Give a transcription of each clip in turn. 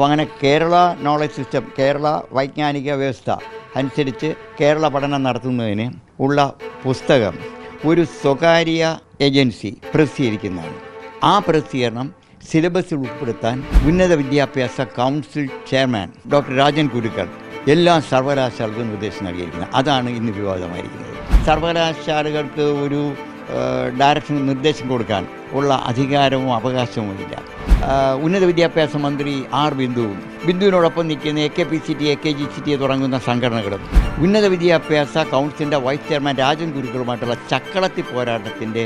അപ്പോൾ അങ്ങനെ Kerala knowledge system Kerala വൈജ്ഞാനിക വ്യവസ്ഥ അനുസരിച്ച് കേരള പഠനം നടത്തുന്നതിന് ഉള്ള പുസ്തകം ഒരു സ്വകാര്യ ഏജൻസി പ്രസിദ്ധീകരിക്കുന്നതാണ്. ആ പ്രസിദ്ധീകരണം സിലബസിൽ ഉൾപ്പെടുത്താൻ ഉന്നത വിദ്യാഭ്യാസ കൗൺസിൽ ചെയർമാൻ ഡോക്ടർ രാജൻ കുരുക്കൾ എല്ലാ സർവകലാശാലകൾക്കും നിർദ്ദേശം നൽകിയിരിക്കുന്നത്. അതാണ് ഇന്ന് വിവാദമായിരിക്കുന്നത്. സർവകലാശാലകൾക്ക് ഒരു ഡയറക്ഷൻ നിർദ്ദേശം കൊടുക്കാൻ ഉള്ള അധികാരവും അവകാശവും ഇല്ല. ഉന്നത വിദ്യാഭ്യാസ മന്ത്രി ആർ ബിന്ദുവും ബിന്ദുവിനോടൊപ്പം നിൽക്കുന്ന A K P C T A K G C T തുടങ്ങുന്ന സംഘടനകളും ഉന്നത വിദ്യാഭ്യാസ കൗൺസിലിന്റെ വൈസ് ചെയർമാൻ രാജൻ ഗുരുക്കളുമായിട്ടുള്ള ചക്കളത്തി പോരാട്ടത്തിന്റെ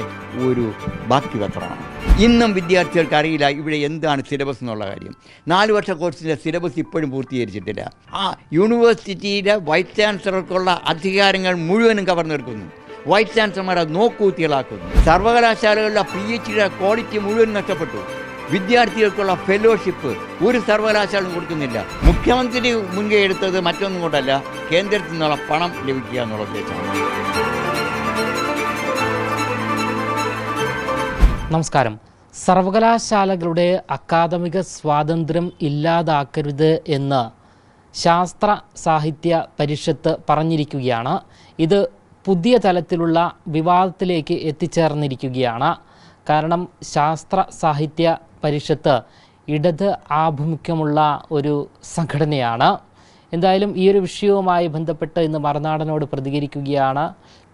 ഒരു ബാക്കി പത്രമാണ് ഇന്നും വിദ്യാർത്ഥികൾക്ക് അറിയില്ല ഇവിടെ എന്താണ് സിലബസ് എന്നുള്ള കാര്യം. നാല് വർഷ കോഴ്സിന്റെ സിലബസ് ഇപ്പോഴും പൂർത്തീകരിച്ചിട്ടില്ല. ആ യൂണിവേഴ്സിറ്റിയിലെ വൈസ് ചാൻസലർക്കുള്ള അധികാരങ്ങൾ മുഴുവനും കവർന്നെടുക്കുന്നു വൈസ് ചാൻസലർമാർ അത് നോക്കൂത്തികളാക്കുന്നു സർവകലാശാലകളിലെ പി എച്ച് ക്വാളിറ്റി മുഴുവൻ നഷ്ടപ്പെട്ടു. വിദ്യാർത്ഥികൾക്കുള്ള ഫെലോഷിപ്പ് ഒരു സർവകലാശാലയും കൊടുക്കുന്നില്ല. മുഖ്യമന്ത്രി മുൻകൈ എടുത്തത് മറ്റൊന്നും കൊണ്ടല്ല കേന്ദ്രത്തിൽ നിന്നുള്ള പണം ലഭിക്കുക എന്നുള്ള ഉദ്ദേശമാണ്. നമസ്കാരം. സർവകലാശാലകളുടെ അക്കാദമിക സ്വാതന്ത്ര്യം ഇല്ലാതാക്കരുത് എന്ന് ശാസ്ത്ര സാഹിത്യ പരിഷത്ത് പറഞ്ഞിരിക്കുകയാണ്. ഇത് പുതിയ തലത്തിലുള്ള വിവാദത്തിലേക്ക് എത്തിച്ചേർന്നിരിക്കുകയാണ്. കാരണം ശാസ്ത്ര സാഹിത്യ പരിഷത്ത് ഇടത് ആഭിമുഖ്യമുള്ള ഒരു സംഘടനയാണ്. എന്തായാലും ഈ ഒരു വിഷയവുമായി ബന്ധപ്പെട്ട് ഇന്ന് മറുനാടനോട് പ്രതികരിക്കുകയാണ്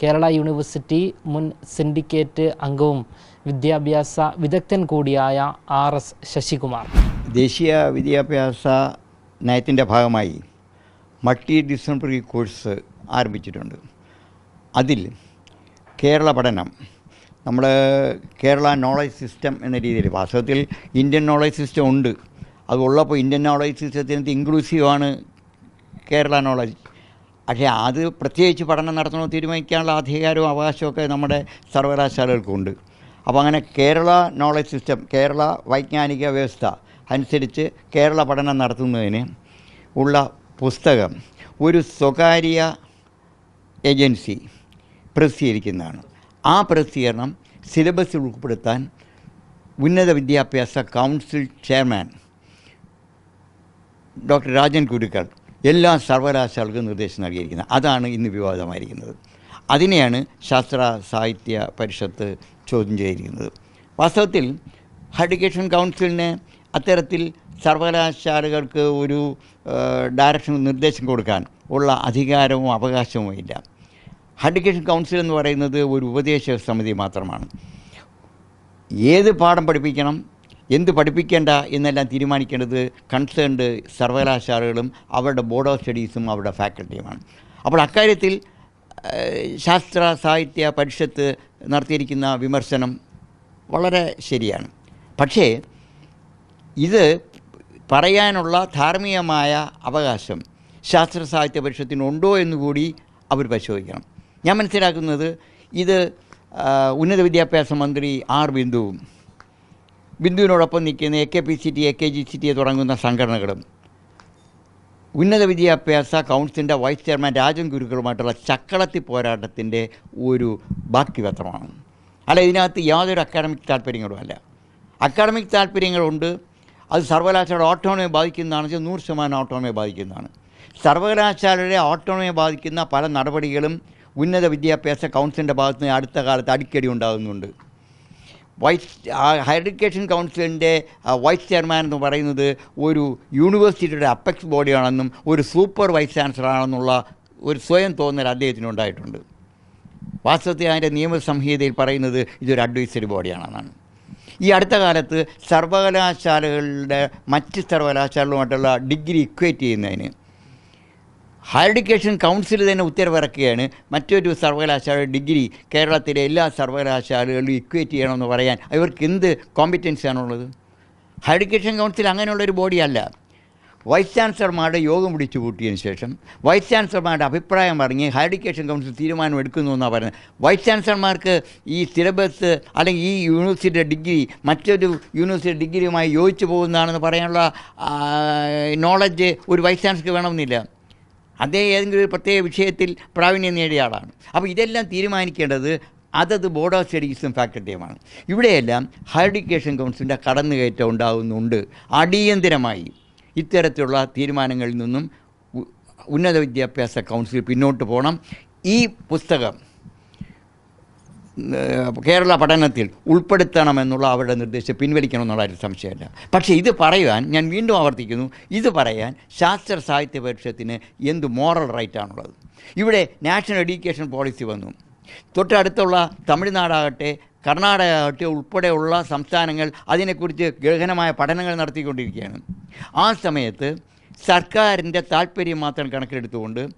കേരള യൂണിവേഴ്സിറ്റി മുൻ സിൻഡിക്കേറ്റ് അംഗവും വിദ്യാഭ്യാസ വിദഗ്ധൻ കൂടിയായ ആർ എസ് ശശികുമാർ. ദേശീയ വിദ്യാഭ്യാസ നയത്തിന്റെ ഭാഗമായി മൾട്ടി ഡിസിപ്ലിനറി കോഴ്സ് ആരംഭിച്ചിട്ടുണ്ട്. അതിൽ കേരള പഠനം നമ്മൾ കേരള നോളജ് സിസ്റ്റം എന്ന രീതിയിൽ വാസ്തവത്തിൽ ഇന്ത്യൻ നോളജ് സിസ്റ്റം ഉണ്ട്. അതുള്ളപ്പോൾ ഇന്ത്യൻ നോളജ് സിസ്റ്റത്തിനകത്ത് ഇൻക്ലൂസീവാണ് കേരള നോളജ് പക്ഷേ അത് പ്രത്യേകിച്ച് പഠനം നടത്തണമെന്ന് തീരുമാനിക്കാനുള്ള അധികാരവും അവകാശമൊക്കെ നമ്മുടെ സർവകലാശാലകൾക്കുണ്ട്. അപ്പോൾ അങ്ങനെ കേരള നോളജ് സിസ്റ്റം കേരള വൈജ്ഞാനിക വ്യവസ്ഥ അനുസരിച്ച് കേരള പഠനം നടത്തുന്നതിന് ഉള്ള പുസ്തകം ഒരു സ്വകാര്യ ഏജൻസി പ്രസിദ്ധീകരിക്കുന്നതാണ്. ആ പ്രസിദ്ധീകരണം സിലബസിൽ ഉൾപ്പെടുത്താൻ ഉന്നത വിദ്യാഭ്യാസ കൗൺസിൽ ചെയർമാൻ ഡോക്ടർ രാജൻ കുരുക്കൾ എല്ലാ സർവകലാശാലകൾക്കും നിർദ്ദേശം നൽകിയിരിക്കുന്നത്. അതാണ് ഇന്ന് വിവാദമായിരിക്കുന്നത്. അതിനെയാണ് ശാസ്ത്ര സാഹിത്യ പരിഷത്ത് ചോദ്യം ചെയ്തിരിക്കുന്നത്. വാസ്തവത്തിൽ ഹയർ എഡ്യൂക്കേഷൻ കൗൺസിലിന് അത്തരത്തിൽ സർവകലാശാലകൾക്ക് ഒരു ഡയറക്ഷൻ നിർദ്ദേശം കൊടുക്കാൻ ഉള്ള അധികാരവും അവകാശവും ഇല്ല ഹയർ കൗൺസിൽ എന്ന് പറയുന്നത് ഒരു ഉപദേശ സമിതി മാത്രമാണ്. ഏത് പാഠം പഠിപ്പിക്കണം എന്ത് പഠിപ്പിക്കേണ്ട എന്നെല്ലാം തീരുമാനിക്കേണ്ടത് കൺസേൺഡ് സർവകലാശാലകളും അവരുടെ ബോർഡ് ഓഫ് സ്റ്റഡീസും അവരുടെ ഫാക്കൽറ്റിയുമാണ്. അപ്പോൾ അക്കാര്യത്തിൽ ശാസ്ത്ര സാഹിത്യ പരിഷത്ത് നടത്തിയിരിക്കുന്ന വിമർശനം വളരെ ശരിയാണ്. പക്ഷേ ഇത് പറയാനുള്ള ധാർമ്മികമായ അവകാശം ശാസ്ത്ര സാഹിത്യ പരിഷത്തിനുണ്ടോ എന്നുകൂടി അവർ പരിശോധിക്കണം. ഞാൻ മനസ്സിലാക്കുന്നത് ഇത് ഉന്നത വിദ്യാഭ്യാസ മന്ത്രി ആർ ബിന്ദുവും ബിന്ദുവിനോടൊപ്പം നിൽക്കുന്ന A K P C T A K G C T തുടങ്ങുന്ന സംഘടനകളും. ഉന്നത വിദ്യാഭ്യാസ കൗൺസിലിന്റെ വൈസ് ചെയർമാൻ രാജൻ ഗുരുക്കളുമായിട്ടുള്ള ചക്കളത്തി പോരാട്ടത്തിന്റെ ഒരു ബാക്കി പത്രമാണ് അല്ല ഇതിനകത്ത് യാതൊരു അക്കാഡമിക് താല്പര്യങ്ങളുമല്ല. അക്കാഡമിക് താല്പര്യങ്ങളുണ്ട്. അത് സർവകലാശാല ഓട്ടോണമിയെ ബാധിക്കുന്നതാണ്. വെച്ചാൽ നൂറ് ശതമാനം ഓട്ടോണമിയെ ബാധിക്കുന്നതാണ്. സർവകലാശാലയുടെ ഓട്ടോണമിയെ ബാധിക്കുന്ന പല നടപടികളും ഉന്നത വിദ്യാഭ്യാസ കൗൺസിലിന്റെ ഭാഗത്ത് നിന്ന് അടുത്ത കാലത്ത് അടിക്കടി ഉണ്ടാകുന്നുണ്ട്. വൈസ് ഹയർ എഡ്യൂക്കേഷൻ കൗൺസിലിന്റെ വൈസ് ചെയർമാൻ എന്ന് പറയുന്നത് ഒരു യൂണിവേഴ്സിറ്റിയുടെ അപ്പെക്സ് ബോഡിയാണെന്നും ഒരു സൂപ്പർ വൈസ് ചാൻസലർ ആണെന്നുള്ള ഒരു സ്വയം തോന്നൽ അദ്ദേഹത്തിനുണ്ടായിട്ടുണ്ട് വാസ്തവത്തിൽ അതിന്റെ നിയമസംഹിതയിൽ പറയുന്നത് ഇതൊരു അഡ്വൈസറി ബോഡിയാണെന്നാണ്. ഈ അടുത്ത കാലത്ത് സർവകലാശാലകളുടെ മറ്റ് സർവകലാശാലകളുമായിട്ടുള്ള ഡിഗ്രി ഇക്വേറ്റ് ചെയ്യുന്നതിന് ഹയർ എഡ്യൂക്കേഷൻ കൗൺസിൽ തന്നെ ഉത്തരവിറക്കുകയാണ്. മറ്റൊരു സർവകലാശാല ഡിഗ്രി കേരളത്തിലെ എല്ലാ സർവകലാശാലകളിലും ഇക്വേറ്റ് ചെയ്യണമെന്ന് പറയാൻ ഇവർക്ക് എന്ത് കോമ്പിറ്റൻസി ആണുള്ളത്? ഹയർ എഡ്യൂക്കേഷൻ കൗൺസിൽ അങ്ങനെയുള്ളൊരു ബോഡിയല്ല വൈസ് ചാൻസലർമാരുടെ യോഗം വിളിച്ചു കൂട്ടിയതിന് ശേഷം വൈസ് ചാൻസലർമാരുടെ അഭിപ്രായം പറഞ്ഞ് ഹയർ എഡ്യൂക്കേഷൻ കൗൺസിൽ തീരുമാനം എടുക്കുന്നു എന്നാണ് പറയുന്നത്. വൈസ് ചാൻസലർമാർക്ക് ഈ സിലബസ് അല്ലെങ്കിൽ ഈ യൂണിവേഴ്സിറ്റിയുടെ ഡിഗ്രി മറ്റൊരു യൂണിവേഴ്സിറ്റി ഡിഗ്രിയുമായി യോജിച്ചു പോകുന്നതാണെന്ന് പറയാനുള്ള നോളജ് ഒരു വൈസ് ചാൻസലർക്ക് വേണമെന്നില്ല. അതേ ഏതെങ്കിലും ഒരു പ്രത്യേക വിഷയത്തിൽ പ്രാവീണ്യം നേടിയ ആളാണ്. അപ്പോൾ ഇതെല്ലാം തീരുമാനിക്കേണ്ടത് അതത് ബോർഡ് ഓഫ് സ്റ്റഡീസും ഫാക്കൽറ്റിയുമാണ് ഇവിടെയെല്ലാം ഹയർ എഡ്യൂക്കേഷൻ കൗൺസിലിന്റെ കടന്നുകയറ്റം ഉണ്ടാകുന്നുണ്ട് അടിയന്തിരമായി ഇത്തരത്തിലുള്ള തീരുമാനങ്ങളിൽ നിന്നും ഉന്നത വിദ്യാഭ്യാസ കൗൺസിൽ പിന്നോട്ട് പോകണം. ഈ പുസ്തകം കേരള പഠനത്തിൽ ഉൾപ്പെടുത്തണമെന്നുള്ള അവരുടെ നിർദ്ദേശം പിൻവലിക്കണമെന്നുള്ള ഒരു സംശയമില്ല. പക്ഷേ ഇത് പറയുവാൻ ഞാൻ വീണ്ടും ആവർത്തിക്കുന്നു. ഇത് പറയാൻ ശാസ്ത്ര സാഹിത്യ പരിഷത്തിന് എന്ത് മോറൽ റൈറ്റാണുള്ളത് ഇവിടെ നാഷണൽ എഡ്യൂക്കേഷൻ പോളിസി വന്നു. തൊട്ടടുത്തുള്ള തമിഴ്നാടാകട്ടെ കർണാടക ആകട്ടെ ഉൾപ്പെടെയുള്ള സംസ്ഥാനങ്ങൾ അതിനെക്കുറിച്ച് ഗഹനമായ പഠനങ്ങൾ നടത്തിക്കൊണ്ടിരിക്കുകയാണ്. ആ സമയത്ത് സർക്കാരിന്റെ താല്പര്യം മാത്രം കണക്കിലെടുത്തുകൊണ്ട്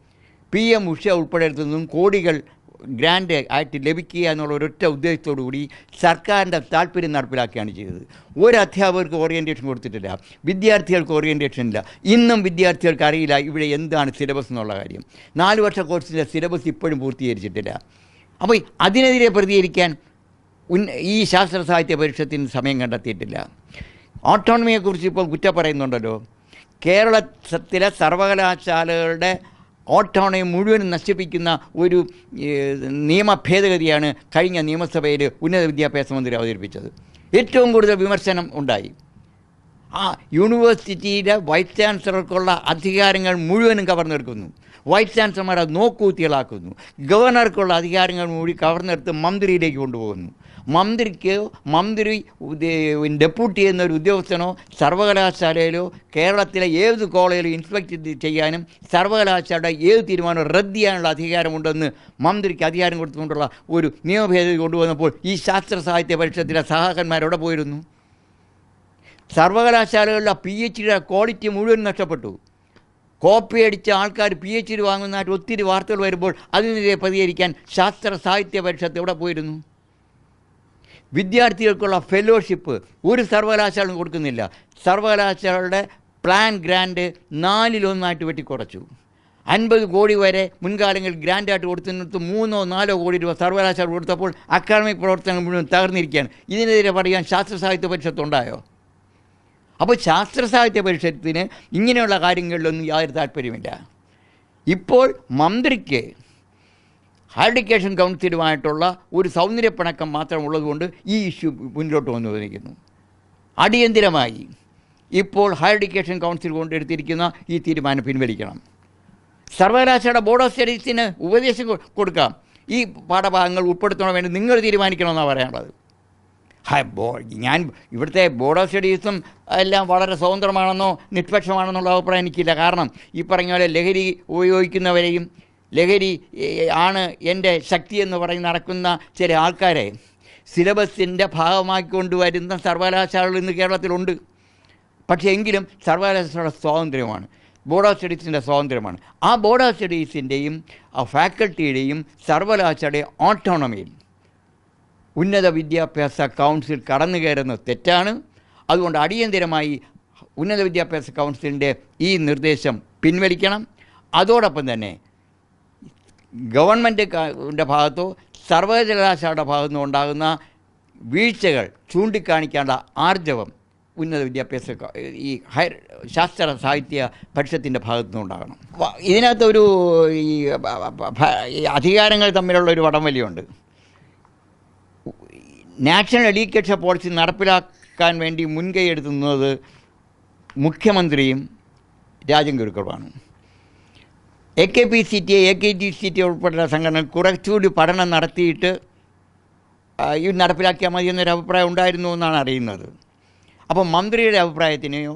പി എം ഉഷ ഉൾപ്പെടെ നിന്നും കോടികൾ ഗ്രാൻഡ് ആയിട്ട് ലഭിക്കുക എന്നുള്ള ഒരൊറ്റ ഉദ്ദേശത്തോടു കൂടി സർക്കാരിന്റെ താല്പര്യം നടപ്പിലാക്കുകയാണ് ചെയ്തത്. ഒരു അധ്യാപകർക്ക് ഓറിയന്റേഷൻ കൊടുത്തിട്ടില്ല വിദ്യാർത്ഥികൾക്ക് ഓറിയന്റേഷൻ ഇല്ല. ഇന്നും വിദ്യാർത്ഥികൾക്ക് അറിയില്ല ഇവിടെ എന്താണ് സിലബസ് എന്നുള്ള കാര്യം. നാല് വർഷ കോഴ്സിന്റെ സിലബസ് ഇപ്പോഴും പൂർത്തീകരിച്ചിട്ടില്ല. അപ്പോൾ അതിനെതിരെ പ്രതികരിക്കാൻ ഈ ശാസ്ത്ര സാഹിത്യ പരിഷത്തിന് സമയം കണ്ടെത്തിയിട്ടില്ല. ഓട്ടോണമിയെക്കുറിച്ച് ഇപ്പോൾ കുറ്റം പറയുന്നുണ്ടല്ലോ. കേരളത്തിലെ സർവകലാശാലകളുടെ ഓട്ടോണമി മുഴുവനും നശിപ്പിക്കുന്ന ഒരു നിയമ ഭേദഗതിയാണ് കഴിഞ്ഞ നിയമസഭയിൽ ഉന്നത വിദ്യാഭ്യാസ മന്ത്രി അവതരിപ്പിച്ചത്. ഏറ്റവും കൂടുതൽ വിമർശനം ഉണ്ടായി. ആ യൂണിവേഴ്സിറ്റിയിലെ വൈസ് ചാൻസലർക്കുള്ള അധികാരങ്ങൾ മുഴുവനും കവർന്നെടുക്കുന്നു. വൈസ് ചാൻസലർമാരെ നോക്കൂത്തികളാക്കുന്നു ഗവർണർക്കുള്ള അധികാരങ്ങൾ മുഴുവൻ കവർന്നെടുത്ത് മന്ത്രിയിലേക്ക് കൊണ്ടുപോകുന്നു. മന്ത്രിക്ക് മന്ത്രി ഡെപ്യൂട്ടി ചെയ്യുന്ന ഒരു ഉദ്യോഗസ്ഥനോ സർവകലാശാലയിലോ കേരളത്തിലെ ഏത് കോളേജിലും ഇൻസ്പെക്ട് ചെയ്യാനും സർവകലാശാലയുടെ ഏത് തീരുമാനവും റദ്ദ് ചെയ്യാനുള്ള അധികാരമുണ്ടെന്ന് മന്ത്രിക്ക് അധികാരം കൊടുത്തുകൊണ്ടുള്ള ഒരു നിയമഭേദഗതി കൊണ്ടുവന്നപ്പോൾ ഈ ശാസ്ത്ര സാഹിത്യ പരിഷത്തിലെ സഹാകന്മാരോടെ പോയിരുന്നു? സർവകലാശാലകളിലെ പി എച്ച് ഡിയുടെ ക്വാളിറ്റി മുഴുവൻ നഷ്ടപ്പെട്ടു. കോപ്പി അടിച്ച ആൾക്കാർ പി എച്ച് ഡി വാങ്ങുന്നതായിട്ട് ഒത്തിരി വാർത്തകൾ വരുമ്പോൾ അതിനെതിരെ പ്രതികരിക്കാൻ ശാസ്ത്ര സാഹിത്യ പരിഷത്ത് എവിടെ പോയിരുന്നു? വിദ്യാർത്ഥികൾക്കുള്ള ഫെലോഷിപ്പ് ഒരു സർവകലാശാലയും കൊടുക്കുന്നില്ല. സർവകലാശാലയുടെ പ്ലാൻ ഗ്രാൻഡ് നാലിലൊന്നായിട്ട് വെട്ടിക്കുറച്ചു. അൻപത് കോടി വരെ മുൻകാലങ്ങളിൽ ഗ്രാൻഡായിട്ട് കൊടുത്തിനടുത്ത് മൂന്നോ നാലോ കോടി രൂപ സർവകലാശാല കൊടുത്തപ്പോൾ അക്കാഡമിക് പ്രവർത്തനങ്ങൾ മുഴുവൻ തകർന്നിരിക്കുകയാണ്. ഇതിനെതിരെ പറയാൻ ശാസ്ത്ര സാഹിത്യ പരിഷത്ത് ഉണ്ടായോ അപ്പോൾ ശാസ്ത്ര സാഹിത്യ പരിഷത്തിന് ഇങ്ങനെയുള്ള കാര്യങ്ങളിലൊന്നും യാതൊരു താല്പര്യമില്ല ഇപ്പോൾ മന്ത്രിക്ക് ഹയർ എഡ്യൂക്കേഷൻ കൗൺസിലുമായിട്ടുള്ള ഒരു സൗന്ദര്യപ്പിണക്കം മാത്രം ഉള്ളതുകൊണ്ട് ഈ ഇഷ്യൂ മുന്നോട്ട് വന്നു വന്നിരിക്കുന്നു അടിയന്തിരമായി ഇപ്പോൾ ഹയർ എഡ്യൂക്കേഷൻ കൗൺസിൽ കൊണ്ടെടുത്തിരിക്കുന്ന ഈ തീരുമാനം പിൻവലിക്കണം. സർവകലാശാല ബോർഡ് ഓഫ് സ്റ്റഡീസിന് ഉപദേശം കൊടുക്കാം. ഈ പാഠഭാഗങ്ങൾ ഉൾപ്പെടുത്തണം വേണ്ടി നിങ്ങൾ തീരുമാനിക്കണമെന്നാണ് പറയാനുള്ളത്. ഞാൻ ഇവിടുത്തെ ബോർഡ് ഓഫ് സ്റ്റഡീസും എല്ലാം വളരെ സ്വതന്ത്രമാണെന്നോ നിഷ്പക്ഷമാണെന്നുള്ള അഭിപ്രായം എനിക്കില്ല. കാരണം ഈ പറഞ്ഞ പോലെ ലഹരി ഉപയോഗിക്കുന്നവരെയും ലഹരി ആണ് എന്റെ ശക്തി എന്ന് പറഞ്ഞ് നടക്കുന്ന ചില ആൾക്കാരെ സിലബസിന്റെ ഭാഗമാക്കി കൊണ്ടുവരുന്ന സർവകലാശാലകൾ ഇന്ന് കേരളത്തിലുണ്ട്. പക്ഷേ എങ്കിലും സർവകലാശാലയുടെ സ്വാതന്ത്ര്യമാണ് ബോർഡ് ഓഫ് സ്റ്റഡീസിന്റെ സ്വാതന്ത്ര്യമാണ്. ആ ബോർഡ് ഓഫ് സ്റ്റഡീസിന്റെയും ആ ഫാക്കൽറ്റിയുടെയും സർവകലാശാലയുടെ ഓട്ടോണമിയിൽ ഉന്നത വിദ്യാഭ്യാസ കൗൺസിൽ കടന്നു കയറുന്നത് തെറ്റാണ്. അതുകൊണ്ട് അടിയന്തിരമായി ഉന്നത വിദ്യാഭ്യാസ കൗൺസിലിന്റെ ഈ നിർദ്ദേശം പിൻവലിക്കണം. അതോടൊപ്പം തന്നെ ഗവൺമെന്റിന്റെ ഭാഗത്തോ സർവകലാശാലയുടെ ഭാഗത്തു നിന്നോ ഉണ്ടാകുന്ന വീഴ്ചകൾ ചൂണ്ടിക്കാണിക്കേണ്ട ആർജവം ഉന്നത വിദ്യാഭ്യാസ ഈ ഹയർ ശാസ്ത്ര സാഹിത്യ പരിഷത്തിന്റെ ഭാഗത്തു നിന്നുണ്ടാകണം ഭ- ഈ അധികാരങ്ങൾ തമ്മിലുള്ള ഒരു വടംവലിയുണ്ട് നാഷണൽ എഡ്യൂക്കേഷൻ പോളിസി നടപ്പിലാക്കാൻ വേണ്ടി മുൻകൈ എടുത്തുന്നത് മുഖ്യമന്ത്രിയും Rajan ഗുരുക്കളുമാണ്. A K P C T A K G C T ഉൾപ്പെടെയുള്ള സംഘടന കുറച്ചുകൂടി പഠനം നടത്തിയിട്ട് ഇത് നടപ്പിലാക്കിയാൽ മതി എന്നൊരു അഭിപ്രായം ഉണ്ടായിരുന്നു എന്നാണ് അറിയുന്നത്. അപ്പോൾ മന്ത്രിയുടെ അഭിപ്രായത്തിനെയോ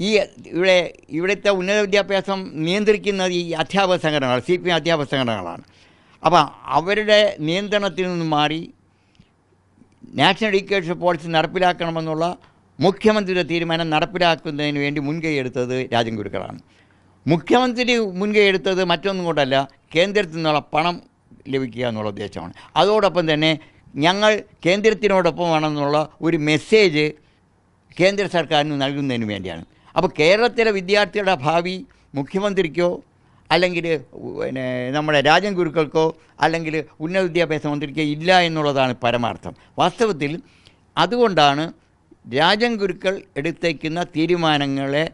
ഈ ഇവിടെ ഇവിടുത്തെ ഉന്നത വിദ്യാഭ്യാസം നിയന്ത്രിക്കുന്നത് ഈ അധ്യാപക സംഘടനകൾ സി പി എം അധ്യാപക സംഘടനകളാണ്. അപ്പോൾ അവരുടെ നിയന്ത്രണത്തിൽ നിന്ന് മാറി നാഷണൽ എഡ്യൂക്കേഷൻ പോളിസി നടപ്പിലാക്കണമെന്നുള്ള മുഖ്യമന്ത്രിയുടെ തീരുമാനം നടപ്പിലാക്കുന്നതിന് വേണ്ടി മുൻകൈ എടുത്തത് രാജൻ ഗുരുക്കളാണ്. മുഖ്യമന്ത്രി മുൻകൈ എടുത്തത് മറ്റൊന്നും കൊണ്ടല്ല കേന്ദ്രത്തിൽ നിന്നുള്ള പണം ലഭിക്കുക എന്നുള്ള ഉദ്ദേശമാണ്. അതോടൊപ്പം തന്നെ ഞങ്ങൾ കേന്ദ്രത്തിനോടൊപ്പം വേണമെന്നുള്ള ഒരു മെസ്സേജ് കേന്ദ്ര സർക്കാരിന് നൽകുന്നതിന് വേണ്ടിയാണ്. അപ്പോൾ കേരളത്തിലെ വിദ്യാർത്ഥികളുടെ ഭാവി മുഖ്യമന്ത്രിക്കോ അല്ലെങ്കിൽ പിന്നെ നമ്മുടെ രാജൻ ഗുരുക്കൾക്കോ അല്ലെങ്കിൽ ഉന്നത വിദ്യാഭ്യാസ മന്ത്രിക്കോ ഇല്ല എന്നുള്ളതാണ് പരമാർത്ഥം. വാസ്തവത്തിൽ അതുകൊണ്ടാണ് രാജൻ ഗുരുക്കൾ എടുത്തേക്കുന്ന തീരുമാനങ്ങളെ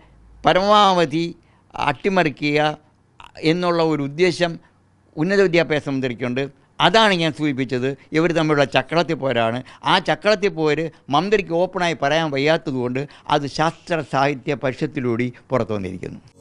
പരമാവധി അട്ടിമറിക്കുക എന്നുള്ള ഒരു ഉദ്ദേശം ഉന്നത വിദ്യാഭ്യാസ മന്ത്രിക്കുണ്ട്. അതാണ് ഞാൻ സൂചിപ്പിച്ചത്. ഇവർ തമ്മിലുള്ള ചക്രത്തിൽ പോരാണ്. ആ ചക്രത്തിൽ പോര് മന്ത്രിക്ക് ഓപ്പണായി പറയാൻ വയ്യാത്തതുകൊണ്ട് അത് ശാസ്ത്ര സാഹിത്യ പരിഷത്തിലൂടെ പുറത്തു വന്നിരിക്കുന്നു